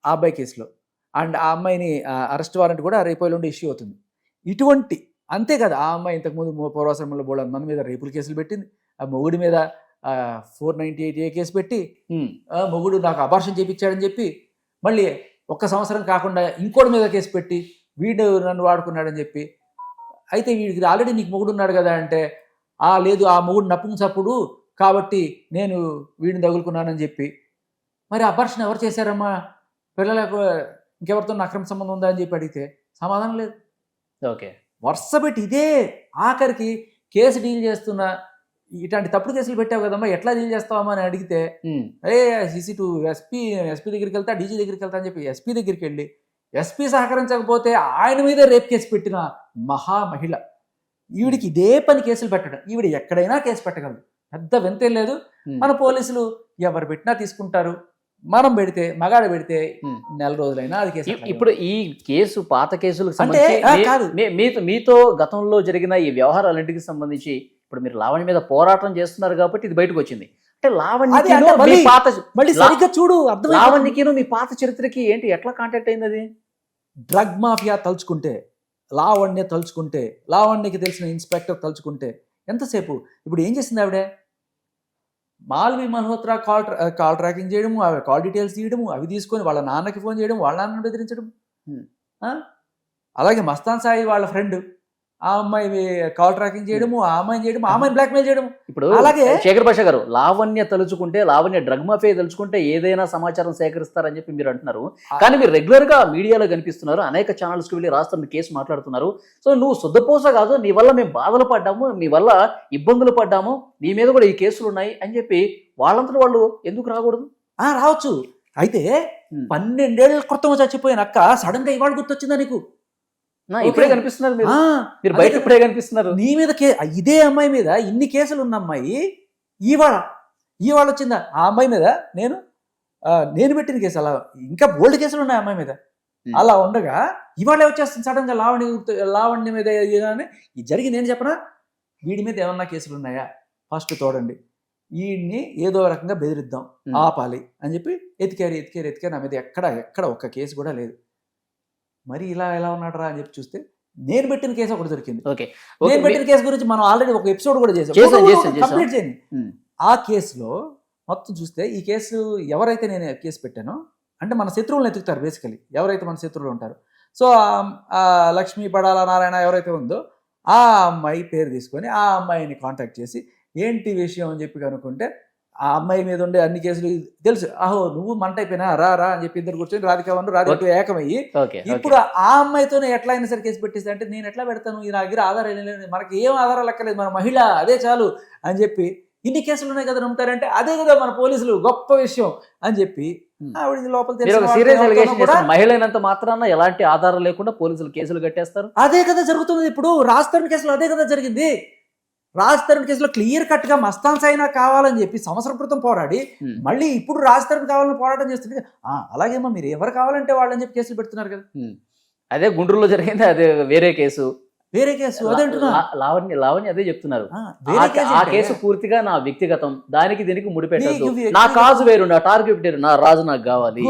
S4: ఆ అబ్బాయి కేసులో. అండ్ ఆ అమ్మాయిని అరెస్ట్ వారెంట్ కూడా రేపు నుండి ఇష్యూ అవుతుంది. ఇటువంటి అంతే కదా ఆ అమ్మాయి ఇంతకుముందు పూర్వాశ్రమంలో బోళ మంది మీద రేపుల కేసులు పెట్టింది. ఆ మొగుడి మీద four ninety eight A case పెట్టి మొగుడు నాకు అబార్షన్ చేయించాడని చెప్పి మళ్ళీ ఒక్క సంవత్సరం కాకుండా ఇంకోటి మీద కేసు పెట్టి వీడు నన్ను వాడుకున్నాడని చెప్పి. అయితే వీడికి ఆల్రెడీ నీకు మొగుడు ఉన్నాడు కదా అంటే ఆ లేదు ఆ మొగుడు నపుంసప్పుడు కాబట్టి నేను వీడిని తగులుకున్నానని చెప్పి. మరి అబార్షన్ ఎవరు చేశారమ్మా? పిల్లలకు ఇంకెవరితో అక్రమ సంబంధం ఉందా అని చెప్పి అడిగితే సమాధానం లేదు.
S2: ఓకే.
S4: వరుస పెట్టి ఇదే ఆఖరికి కేసు డీల్ చేస్తున్న ఇట్లాంటి తప్పుడు కేసులు పెట్టావు కదమ్మా ఎట్లా డీల్ చేస్తావమ్మా అని అడిగితే ఏ సీసీ టూ ఎస్పీ ఎస్పీ దగ్గరికి వెళ్తా డీజీ దగ్గరికి వెళ్తా అని చెప్పి ఎస్పీ దగ్గరికి వెళ్ళి ఎస్పీ సహకరించకపోతే ఆయన మీద రేప్ కేసు పెట్టిన మహా మహిళ. ఈవిడికి ఇదే పని కేసులు పెట్టడం. ఈవిడ ఎక్కడైనా కేసు పెట్టగలదు. పెద్ద వింతే లేదు.
S2: ఉమ్,
S4: మన పోలీసులు ఎవరు పెట్టినా తీసుకుంటారు. మనం పెడితే మగాడ పెడితే
S2: ఉమ్.
S4: నెల రోజులైనా అది కేసు
S2: ఇప్పుడు ఈ కేసు పాత కేసులకు
S4: అంటే, కాదు.
S2: మీతో మీతో గతంలో జరిగిన ఈ వ్యవహారాలన్నింటికి సంబంధించి ఇప్పుడు మీరు లావణ్య మీద పోరాటం చేస్తున్నారు కాబట్టి ఇది బయటకు వచ్చింది. అంటే
S4: మళ్ళీ-
S2: పాత
S4: మళ్ళీ సరిగ్గా చూడు అర్థం
S2: లావణ్యకిను మీ పాత చరిత్రకి ఏంటి? ఎట్లా కాంటాక్ట్ అయింది అది
S4: డ్రగ్ మాఫియా తలుచుకుంటే లావణ్య తలుచుకుంటే లావణ్యకి తెలిసిన ఇన్స్పెక్టర్ తలుచుకుంటే ఎంతసేపు? ఇప్పుడు ఏం చేసింది ఆవిడ? Malvi Malhotra call call tracking చేయడము ఆవిడ కాల్ డీటెయిల్స్ తీయడము అవి తీసుకొని వాళ్ళ నాన్నకి ఫోన్ చేయడం వాళ్ళ నాన్నని బెదిరించడం. ఆ? అలాగే మస్తాన్ సాయి వాళ్ళ ఫ్రెండ్. ఆ అమ్మాయి కాల్ ట్రాకింగ్ చేయడము ఆ అమ్మాయిని చేయడం ఆ అమ్మాయిని బ్లాక్మెయిల్ చేయడం
S2: ఇప్పుడు
S4: అలాగే-
S2: శేఖర్ భాష గారు లావణ్య తలుచుకుంటే లావణ్య డ్రగ్ మాఫియా తలుచుకుంటే ఏదైనా సమాచారం సేకరిస్తారని చెప్పి మీరు అంటున్నారు. కానీ మీరు రెగ్యులర్గా మీడియాలో కనిపిస్తున్నారు అనేక ఛానల్స్కి వెళ్ళి రాస్తున్న కేసు మాట్లాడుతున్నారు. సో నువ్వు శుద్ధపోస కాదు నీ వల్ల మేము బాధలు పడ్డాము నీ వల్ల ఇబ్బందులు పడ్డాము నీ మీద కూడా ఈ కేసులు ఉన్నాయి అని చెప్పి వాళ్ళంతటి వాళ్ళు ఎందుకు రాకూడదు?
S4: ఆ రావచ్చు. అయితే. పన్నెండేళ్ళ క్రితం చచ్చిపోయిన అక్క సడన్గా ఇవాళ గుర్తొచ్చిందా నీకు?
S2: ఇప్పుడే. కనిపిస్తున్నారు మీరు. బయట. ఇప్పుడే కనిపిస్తున్నారు.
S4: నీ మీద కే ఇదే అమ్మాయి మీద ఇన్ని కేసులు ఉన్న అమ్మాయి ఇవాళ ఇవాళ వచ్చిందా? ఆ అమ్మాయి మీద నేను నేను పెట్టిన కేసు అలా ఇంకా బోల్డ్ కేసులు ఉన్నాయి అమ్మాయి మీద. అలా ఉండగా ఇవాళ వచ్చేస్తుంది సడన్గా లావణ్య లావణ్య మీద ఇది జరిగి నేను చెప్పనా? వీడి మీద ఏమన్నా కేసులు ఉన్నాయా? ఫస్ట్ తోడండి. వీడిని ఏదో రకంగా బెదిరిద్దాం. ఆపాలి అని చెప్పి ఎతికారు ఎతికారు ఎతికారు నా మీద ఎక్కడ ఎక్కడ ఒక్క కేసు కూడా లేదు. మరి ఇలా ఎలా ఉన్నాడు అని చెప్పి చూస్తే నేను పెట్టిన కేసు ఒకటి దొరికింది.
S2: ఓకే.
S4: నేను పెట్టిన కేసు గురించి మనం ఆల్రెడీ ఒక ఎపిసోడ్ కూడా చేసాం. కంప్లీట్ చేయండి. ఆ కేసులో మొత్తం చూస్తే ఈ కేసు ఎవరైతే నేను కేసు పెట్టానో అంటే మన శత్రువులను ఎత్తుకుతారు బేసికలీ ఎవరైతే మన శత్రువులు ఉంటారు. సో లక్ష్మీ పడాల నారాయణ ఎవరైతే ఉందో ఆ అమ్మాయి పేరు తీసుకొని ఆ అమ్మాయిని కాంటాక్ట్ చేసి ఏంటి విషయం అని చెప్పి కనుక్కుంటే ఆ అమ్మాయి మీద ఉండే అన్ని కేసులు తెలుసు. అహో నువ్వు మంట అయిపోయినా రా రా అని చెప్పి ఇద్దరు కూర్చొని రాధిక వన్ రాధిక ఏకమయ్యి ఇప్పుడు ఆ అమ్మాయితోనే ఎట్లా అయినా సరే కేసు పెట్టేసి అంటే నేను ఎట్లా పెడతాను? ఈ నా దగ్గర ఆధారం లేదు. మనకి ఏం ఆధారాలు లెక్కలేదు. మన మహిళ అదే చాలు అని చెప్పి ఇన్ని కేసులు ఉన్నాయి కదా నమ్ముతారంటే అదే కదా మన పోలీసులు గొప్ప విషయం అని చెప్పి. ఆవిడ లోపల
S2: మీరు
S4: తెలిసిన
S2: ఒక
S4: వాళ్ళతో
S2: సీరియస్
S4: ఎవరితోనో
S2: ఎలిగేషన్
S4: కూడా
S2: చేస్తారు. మహిళ అయినంత మాత్రాన ఎలాంటి ఆధారం లేకుండా పోలీసులు కేసులు కట్టేస్తారు?
S4: అదే కదా జరుగుతుంది ఇప్పుడు రాజ్ తరుణ్ కేసులో అదే కదా జరిగింది. రాజ్ తరుణ్ కేసులో క్లియర్ కట్గా మస్తాన్ సైనా కావాలని చెప్పి సంవత్సరం క్రితం పోరాడి. మళ్ళీ ఇప్పుడు రాజ్ తరుణ్ కావాలని పోరాటం చేస్తుంది అలాగేమో మీరు ఎవరు కావాలంటే వాళ్ళని చెప్పి కేసులు పెడుతున్నారు కదా.
S2: అదే గుంటూరులో జరిగింది అదే వేరే కేసు.
S4: వేరే కేసు
S2: లావణ్య లావణ్య అదే చెప్తున్నారు.
S4: ఆ,
S2: కేసు పూర్తిగా నా వ్యక్తిగతం దానికి దీనికి
S4: వ్యక్తిగతం-
S2: నా కాజు వేరు నా టార్గెట్ వేరు నా రాజు నాకు కావాలి.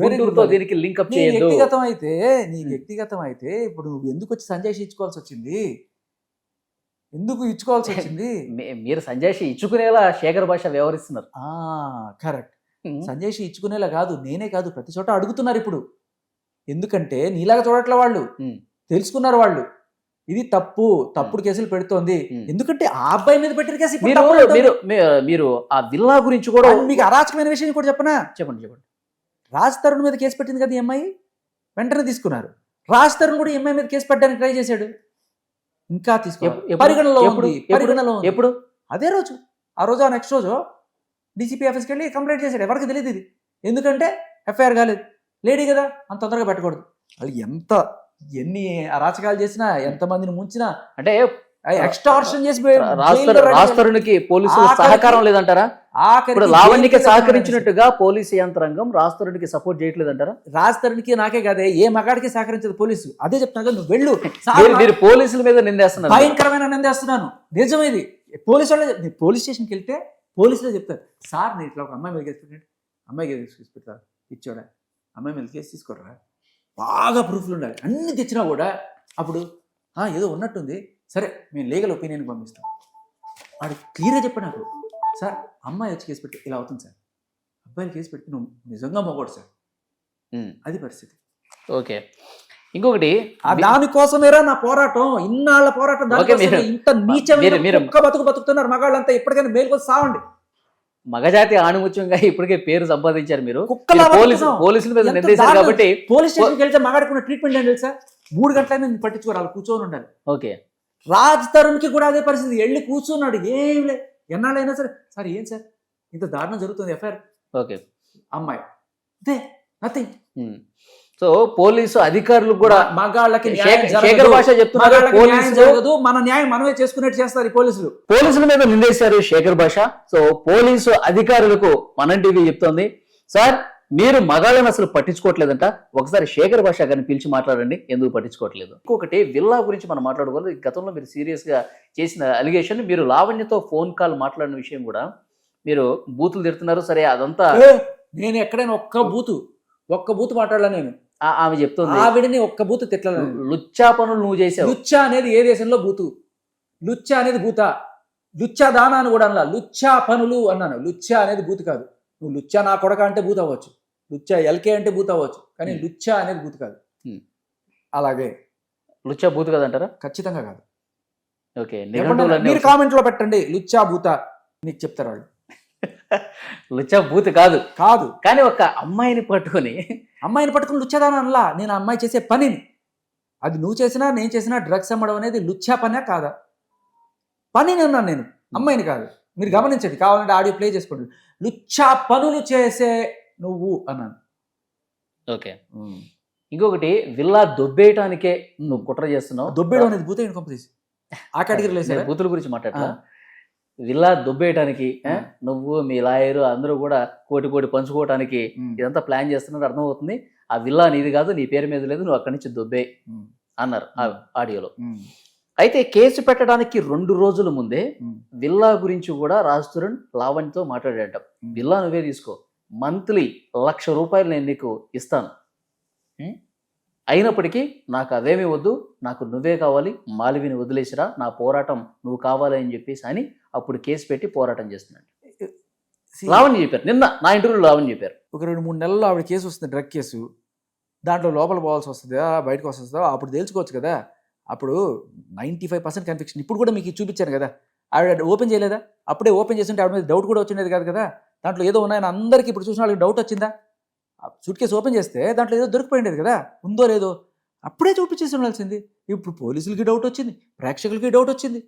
S2: గుంటూరుతో. దీనికి లింకప్
S4: నీ
S2: చేయొద్దు.
S4: వ్యక్తిగతం అయితే నీ. వ్యక్తిగతం అయితే ఇప్పుడు నువ్వు ఎందుకు వచ్చి సంజయ్ ఇచ్చుకోవాల్సి వచ్చింది? ఎందుకు ఇచ్చుకోవాల్సి వచ్చింది?
S2: మీరు సంజయ్ ఇచ్చుకునేలా శేఖర్ భాష వ్యవహరిస్తున్నారు.
S4: ఆ కరెక్ట్. సంజయ్ ఇచ్చుకునేలా కాదు నేనే కాదు ప్రతి చోట అడుగుతున్నారు ఇప్పుడు. ఎందుకంటే నీలాగా చూడట్లే వాళ్ళు. తెలుసుకున్నారు వాళ్ళు. ఇది తప్పు తప్పుడు కేసులు పెడుతోంది. ఎందుకంటే ఆ అబ్బాయి మీద పెట్టిన కేసు
S2: మీరు. మీరు ఆ విల్లా గురించి కూడా
S4: మీకు అరాచకమైన విషయం కూడా చెప్పనా?
S2: చెప్పండి చెప్పండి.
S4: రాజ్ తరుణ్ మీద కేసు పెట్టింది కదా ఈ అమ్మాయి? వెంటనే తీసుకున్నారు. రాజ్ తరుణ్ కూడా ఈ అమ్మాయి మీద కేసు పెట్టడానికి ట్రై చేశాడు. ఇంకా తీసుకో పరిగణలో
S2: ఎప్పుడు-
S4: పరిగణలో.
S2: ఎప్పుడు
S4: అదే రోజు. ఆ రోజు ఆ నెక్స్ట్ రోజు డీసీపీ ఆఫీస్కి వెళ్ళి కంప్లైంట్ చేశాడు. ఎవరికి తెలియదు ఇది. ఎందుకంటే ఎఫ్ఐఆర్ కాలేదు. లేడీ కదా అంత తొందరగా పెట్టకూడదు. వాళ్ళు ఎంత ఎన్ని అరాచకాలు చేసినా ఎంత మందిని ముంచినా
S2: అంటే
S4: ఎక్స్టార్షన్ చేసి
S2: రాస్తారు రాస్తరునికి పోలీసుల సహకారం లేదంటారా? ఇప్పుడు లావణ్యకి సహకరించినట్టుగా పోలీసు యంత్రాంగం రాస్తరునికి సపోర్ట్ చేయట్లేదంటారా?
S4: రాజ్ తరుణ్కి నాకే కాదే ఏ మగాడికి సహకరించదు పోలీసు. అదే చెప్తున్నా కదా, నువ్వు వెళ్ళు సార్,
S2: మీరు- పోలీసుల మీద నిందేస్తున్నారు.
S4: భయంకరమైన నిందేస్తున్నాను. నిజం ఇది పోలీసు వాళ్ళే పోలీస్ స్టేషన్కి వెళ్తే పోలీసులే చెప్తారు. సార్ నేను ఇట్లా ఒక అమ్మాయి మీద కేసు పెట్టండి అమ్మాయి కేసు పెడతా? ఇచ్చోడా అమ్మాయి మీద కేసు తీసుకోరా బాగా ప్రూఫ్లు ఉండాలి. అన్ని తెచ్చినా కూడా అప్పుడు "ఆ, ఏదో ఉన్నట్టుంది. సరే మేము లీగల్ ఒపీనియన్కి పంపిస్తాం. వాడు క్లియర్గా చెప్పాడు నాకు. సార్ అమ్మాయి వచ్చి కేసు పెడితే ఇలా అవుతుంది సార్. అబ్బాయిలు కేసు పెడితే నువ్వు నిజంగా మొగోడు సార్. అది పరిస్థితి.
S2: ఓకే. ఇంకొకటి
S4: దానికోసమేరా నా పోరాటం? ఇన్నాళ్ళ పోరాటం ఇంత నీచమైన బతుకు బతుకుతున్నారు మగాళ్ళంతా. ఇప్పటికైనా మేలుకొని సావండి.
S2: మగజాతి ఆణిముత్యంగా ఇప్పటికే పేరు సంపాదించారు మీరు. పోలీసు. పోలీసుల మీద
S4: దారుణం.
S2: కాబట్టి
S4: పోలీస్ స్టేషన్కి వెళ్తే మగాడుకున్న ట్రీట్మెంట్ ఏంటి తెలుసా? మూడు గంటలైనా నేను పట్టించుకోరు వాళ్ళు కూర్చొని ఉండాలి.
S2: ఓకే.
S4: రాజ్ తరుణ్కి కూడా అదే పరిస్థితి. వెళ్ళి కూర్చున్నాడు. ఏం లే ఎన్నాళ్ళైనా సరే సార్ ఏం సార్? ఇంత దారుణం జరుగుతుంది ఎఫ్ఐఆర్.
S2: ఓకే.
S4: అమ్మాయి అదే నథింగ్.
S2: సో పోలీసు అధికారులు కూడా
S4: మగాళ్ళకి
S2: శేఖర్ భాష చెప్తున్నారు
S4: జరగదు. మన న్యాయం మనమే చేసుకున్నట్టు చేస్తారు పోలీసులు.
S2: పోలీసుల మీద నిందేశారు శేఖర్ భాష. సో పోలీసు అధికారులకు మన టీవీ చెప్తోంది. సార్ మీరు మగాళ్ళని అసలు పట్టించుకోవట్లేదంట. ఒకసారి శేఖర్ భాష గారిని పిలిచి మాట్లాడండి. ఎందుకు పట్టించుకోవట్లేదు? ఇంకొకటి విల్లా గురించి మనం మాట్లాడుకోవాలి. గతంలో మీరు సీరియస్గా చేసిన అలిగేషన్ మీరు లావణ్యతో ఫోన్ కాల్ మాట్లాడిన విషయం కూడా మీరు బూతులు తిడుతున్నారు. సరే అదంతా
S4: నేను ఎక్కడైనా ఒక్క బూతు ఒక్క బూతు మాట్లాడలా నేను.
S2: ఆ- ఆమె చెప్తుంది.
S4: ఆవిడని ఒక్క బూతు తిట్టలా.
S2: లుచ్చా పనులు నువ్వు చేసావు.
S4: లుచ్చా అనేది ఏ దేశంలో బూతు? లుచ్చా అనేది బూత. లుచ్చా దానా అని కూడా అనలా. లుచ్చా పనులు అన్నాను. లుచ్చా అనేది బూతు కాదు. నువ్వు లుచ్చా నా కొడక అంటే బూత అవ్వచ్చు. లుచ్చా ఎల్కే అంటే బూత అవ్వచ్చు. కానీ. లుచ్చా అనేది బూతు కాదు. అలాగే.
S2: లుచ్చా బూత్ కదంటారా
S4: ఖచ్చితంగా కాదు.
S2: ఓకే
S4: మీరు కామెంట్లో పెట్టండి లుచ్చా బూత నీకు చెప్తారు వాళ్ళు.
S2: లుచ్చా బూత్ కాదు.
S4: కాదు.
S2: కానీ ఒక అమ్మాయిని పట్టుకొని
S4: అమ్మాయిని పట్టుకుని లుచ్చదాని అనలా? నేను అమ్మాయి చేసే పనిని. అది నువ్వు చేసినా నేను చేసినా డ్రగ్స్ అమ్మడం అనేది లుచ్చా పనే కాదా? పనిని అన్నాను నేను. అమ్మాయిని కాదు. మీరు గమనించండి కావాలంటే ఆడియో ప్లే చేసుకోండి. లుచ్చా పనులు చేసే నువ్వు అన్నాను.
S2: ఓకే. ఇంకొకటి విల్లా దొబ్బేయటానికే నువ్వు కుట్ర చేస్తున్నావు.
S4: దొబ్బేయడం అనేది భూత కంపెనీస్ ఆ కేటగిరీలో?
S2: బూతుల గురించి మాట్లాడతా. విల్లా దొబ్బేయటానికి. నువ్వు మీ లాయరు అందరూ కూడా కోటి కోటి పంచుకోవటానికి ఇదంతా ప్లాన్ చేస్తున్నట్టు అర్థమవుతుంది. ఆ విల్లా నీది కాదు నీ పేరు మీద లేదు నువ్వు అక్కడి నుంచి దొబ్బే అన్నారు ఆడియోలో. అయితే కేసు పెట్టడానికి రెండు రోజుల ముందే విల్లా గురించి కూడా రాజుతురణ్ లావణ్యతో మాట్లాడేట
S4: ఉమ్.
S2: విల్లా నువ్వే తీసుకో. మంత్లీ లక్ష రూపాయలు నేను నీకు ఇస్తాను? అయినప్పటికీ నాకు అవేమీ వద్దు. నాకు నువ్వే కావాలి. మాలివిని వదిలేసిరా. నా పోరాటం నువ్వు కావాలి అని చెప్పేసి అని అప్పుడు కేసు పెట్టి పోరాటం చేస్తున్నాడు. లావణ్య చెప్పారు. నిన్న నా ఇంటర్వ్యూలో లావణ్య చెప్పారు.
S4: ఒక రెండు మూడు నెలల్లో ఆవిడ కేసు వస్తుంది డ్రగ్ కేసు. దాంట్లో లోపల పోవాల్సి వస్తుందా. బయటకు వస్తుందా. అప్పుడు తెలుసుకోవచ్చు కదా. అప్పుడు నైంటీ ఫైవ్ పర్సెంట్ కన్ఫిక్షన్ ఇప్పుడు కూడా మీకు చూపించాను కదా. ఆవిడ ఓపెన్ చేయలేదా? అప్పుడే ఓపెన్ చేస్తుంటే ఆవిడ మీద డౌట్ కూడా వచ్చిండేది కాదు కదా. దాంట్లో ఏదో ఉన్నాయని అందరికీ ఇప్పుడు చూసిన వాళ్ళకి డౌట్ వచ్చిందా? సూట్ కేసు ఓపెన్ చేస్తే దాంట్లో ఏదో దొరికిపోయిండేది కదా. ఉందో లేదో. అప్పుడే చూపించేసి ఉండాల్సింది. ఇప్పుడు పోలీసులకి డౌట్ వచ్చింది. ప్రేక్షకులకి డౌట్ వచ్చింది.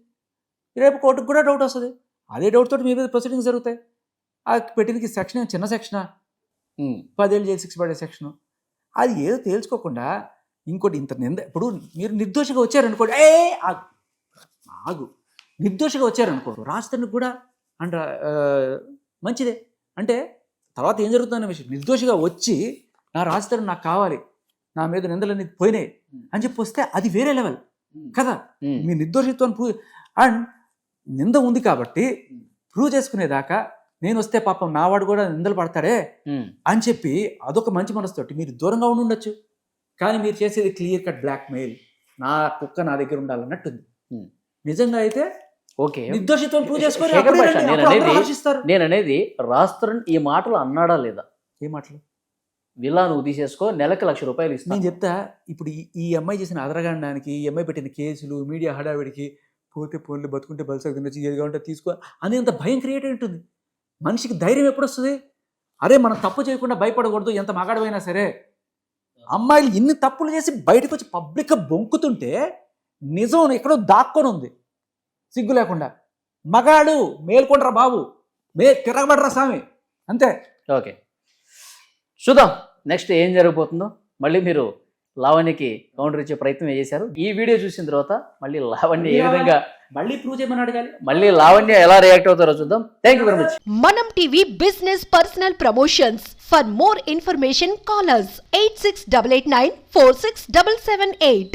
S4: రేపు కోర్టుకు కూడా డౌట్ వస్తుంది. అదే డౌట్ తోటి మీ మీద ప్రొసీడింగ్స్ జరుగుతాయి. ఆ పెట్టినకి సెక్షన్ చిన్న సెక్షనా. పదేళ్ళు జైలు శిక్ష పడే సెక్షన్. అది ఏదో తేల్చుకోకుండా ఇంకోటి ఇంత నింద ఇప్పుడు మీరు నిర్దోషిగా వచ్చారనుకోండి ఏ ఆగు ఆగు. నిర్దోషిగా వచ్చారనుకో రాష్ట్రానికి కూడా ఆ, మంచిదే. అంటే తర్వాత ఏం జరుగుతుందనే విషయం నిర్దోషిగా వచ్చి నా రాజధాని నాకు కావాలి నా మీద నిందలన్నీ పోయినాయి అని చెప్పి వస్తే అది వేరే లెవెల్ కదా. మీ నిర్దోషిత్వాన్ని ప్రూవ్ అండ్ నింద ఉంది కాబట్టి ప్రూవ్ చేసుకునేదాకా నేను వస్తే పాపం నావాడు కూడా నిందలు పడతాడే. అని చెప్పి అదొక మంచి మనసుతోటి మీరు దూరంగా ఉండి ఉండొచ్చు కానీ మీరు చేసేది క్లియర్ కట్ బ్లాక్ మెయిల్ నా కుక్క నా దగ్గర ఉండాలన్నట్టుంది. నిజంగా అయితే
S2: ఓకే.
S4: నిర్దోషిత్వం ప్రూవ్ రండి,
S2: నేను అనేది- నేను రాజుతరణ్ ఈ మాటలు అన్నాడా లేదా?
S4: ఏ మాటలు?
S2: విల్లా నువ్వు తీసేసుకో నెలకి లక్ష రూపాయలు
S4: నేను
S2: ఇస్తాను
S4: చెప్తా ఇప్పుడు ఈ- అమ్మాయి చేసిన అదరగండానికి ఈ అమ్మాయి పెట్టిన కేసులు మీడియా హడావిడికి పోతే పోన్లు బతుకుంటే బలిసా తినొచ్చు ఏది కావాలంటే తీసుకో అనేంత భయం క్రియేట్ అయి ఉంటుంది. మనిషికి ధైర్యం ఎప్పుడు వస్తుంది అరే మనం తప్పు చేయకుండా భయపడకూడదు ఎంత మగాడమైనా సరే. అమ్మాయిలు ఇన్ని తప్పులు చేసి బయటకు వచ్చి పబ్లిక్గా బొంకుతుంటే నిజం ఎక్కడో దాక్కొని ఉంది. సిగ్గు లేకుండా. మగాడు మేల్కొండ్రా బాబు. మే తిరగబడరా స్వామి అంతే.
S2: ఓకే. చూద్దాం. నెక్స్ట్ ఏం జరగబోతుందో. మళ్ళీ మీరు లావణ్యకి కౌంటర్ ఇచ్చే ప్రయత్నం చేశారు. ఈ వీడియో చూసిన తర్వాత మళ్ళీ లావణ్య ఏ విధంగా
S4: మళ్ళీ ప్రూవ్ చేయమని అడగాలి
S2: మళ్ళీ లావణ్య ఎలా రియాక్ట్ అవుతారో చూద్దాం. థ్యాంక్ యూ వెరీ మచ్
S1: మనం TV business personal promotions for more information callers eight six double eight nine four six double seven eight